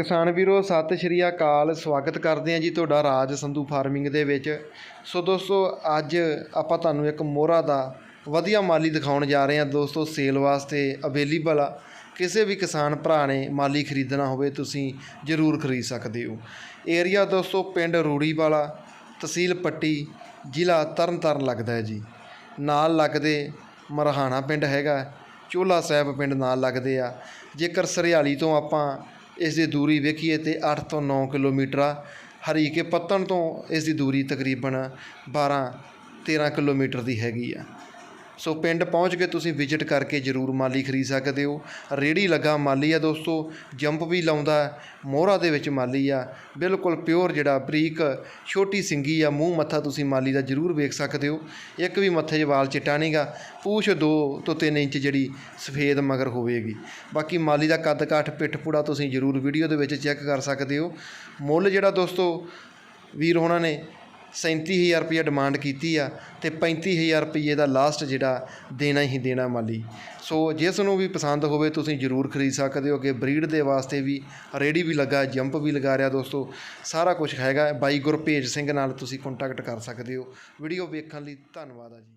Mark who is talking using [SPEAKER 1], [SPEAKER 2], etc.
[SPEAKER 1] ਕਿਸਾਨ ਵੀਰੋ, ਸਤਿ ਸ਼੍ਰੀ ਅਕਾਲ। ਸਵਾਗਤ ਕਰਦੇ ਹਾਂ ਜੀ ਤੁਹਾਡਾ ਰਾਜ ਸੰਧੂ ਫਾਰਮਿੰਗ ਦੇ ਵਿੱਚ। ਸੋ ਦੋਸਤੋ, ਅੱਜ ਆਪਾਂ ਤੁਹਾਨੂੰ ਇੱਕ ਮੋਹਰਾ ਦਾ ਵਧੀਆ ਮਾਲੀ ਦਿਖਾਉਣ ਜਾ ਰਹੇ ਹਾਂ। ਦੋਸਤੋ, ਸੇਲ ਵਾਸਤੇ ਅਵੇਲੇਬਲ ਆ। ਕਿਸੇ ਵੀ ਕਿਸਾਨ ਭਰਾ ਨੇ ਮਾਲੀ ਖਰੀਦਣਾ ਹੋਵੇ, ਤੁਸੀਂ ਜ਼ਰੂਰ ਖਰੀਦ ਸਕਦੇ ਹੋ। ਏਰੀਆ ਦੋਸਤੋ, ਪਿੰਡ ਰੂੜੀ ਵਾਲਾ ਤਹਿਸੀਲ ਪੱਟੀ, ਜ਼ਿਲ੍ਹਾ ਤਰਨਤਾਰਨ ਲੱਗਦਾ ਹੈ ਜੀ। ਨਾਲ ਲੱਗਦੇ ਮਰਹਾਣਾ ਪਿੰਡ ਹੈਗਾ। ਚੋਲਾ ਸਾਹਿਬ ਪਿੰਡ ਨਾਲ ਲੱਗਦੇ ਆ। ਜੇਕਰ ਸਰਿਆਲੀ ਤੋਂ ਆਪਾਂ ਇਸ ਦੀ ਦੂਰੀ ਵੇਖੀਏ ਤੇ 8 ਤੋਂ 9 ਕਿਲੋਮੀਟਰ ਆ। ਹਰੀਕੇ ਪੱਤਣ ਤੋਂ ਇਸ ਦੀ ਦੂਰੀ ਤਕਰੀਬਨ 12 13 ਕਿਲੋਮੀਟਰ ਦੀ ਹੈਗੀ ਆ। ਸੋ ਪਿੰਡ ਪਹੁੰਚ ਕੇ ਤੁਸੀਂ ਵਿਜ਼ਿਟ ਕਰਕੇ ਜ਼ਰੂਰ ਮਾਲੀ ਖਰੀਦ ਸਕਦੇ ਹੋ। ਰੇੜੀ ਲੱਗਾ ਮਾਲੀ ਆ ਦੋਸਤੋ, ਜੰਪ ਵੀ ਲਾਉਂਦਾ, ਮੋਹਰਾ ਦੇ ਵਿੱਚ ਮਾਲੀ ਆ। ਬਿਲਕੁਲ ਪਿਓਰ ਜਿਹੜਾ ਬਰੀਕ, ਛੋਟੀ ਸਿੰਗੀ ਆ, ਮੂੰਹ ਮੱਥਾ ਤੁਸੀਂ ਮਾਲੀ ਦਾ ਜ਼ਰੂਰ ਵੇਖ ਸਕਦੇ ਹੋ। ਇੱਕ ਵੀ ਮੱਥੇ 'ਚ ਵਾਲ ਚਿੱਟਾ ਨਹੀਂਗਾ ਪੂਛ 2 ਤੋਂ 3 ਇੰਚ ਜਿਹੜੀ ਸਫੇਦ ਮਗਰ ਹੋਵੇਗੀ। ਬਾਕੀ ਮਾਲੀ ਦਾ ਕੱਦ ਕਾਠ, ਪਿੱਠ ਪੂੜਾ ਤੁਸੀਂ ਜ਼ਰੂਰ ਵੀਡੀਓ ਦੇ ਵਿੱਚ ਚੈੱਕ ਕਰ ਸਕਦੇ ਹੋ। ਮੁੱਲ ਜਿਹੜਾ ਦੋਸਤੋ, ਵੀਰ ਹੋਣਾ ਨੇ 37000 ਰੁਪਏ ਡਿਮਾਂਡ ਕੀਤੀ ਆ ਤੇ 35000 ਰੁਪਏ ਦਾ ਲਾਸਟ ਜਿਹੜਾ ਦੇਣਾ ਹੀ ਦੇਣਾ ਮਾਲੀ। ਸੋ ਜਿਸ ਨੂੰ ਵੀ ਪਸੰਦ ਹੋਵੇ, ਤੁਸੀਂ ਜ਼ਰੂਰ ਖਰੀਦ ਸਕਦੇ ਹੋ ਕਿ ਬਰੀਡ ਦੇ ਵਾਸਤੇ ਵੀ ਰੇੜੀ ਵੀ ਲੱਗਾ ਜੰਪ ਵੀ ਲਗਾ ਰਿਹਾ ਦੋਸਤੋ, ਸਾਰਾ ਕੁਝ ਹੈਗਾ। ਬਾਈ ਗੁਰਪੇਜ ਸਿੰਘ ਨਾਲ ਤੁਸੀਂ ਕੰਟੈਕਟ ਕਰ ਸਕਦੇ ਹੋ। ਵੀਡੀਓ ਵੇਖਣ ਲਈ ਧੰਨਵਾਦ ਆ ਜੀ।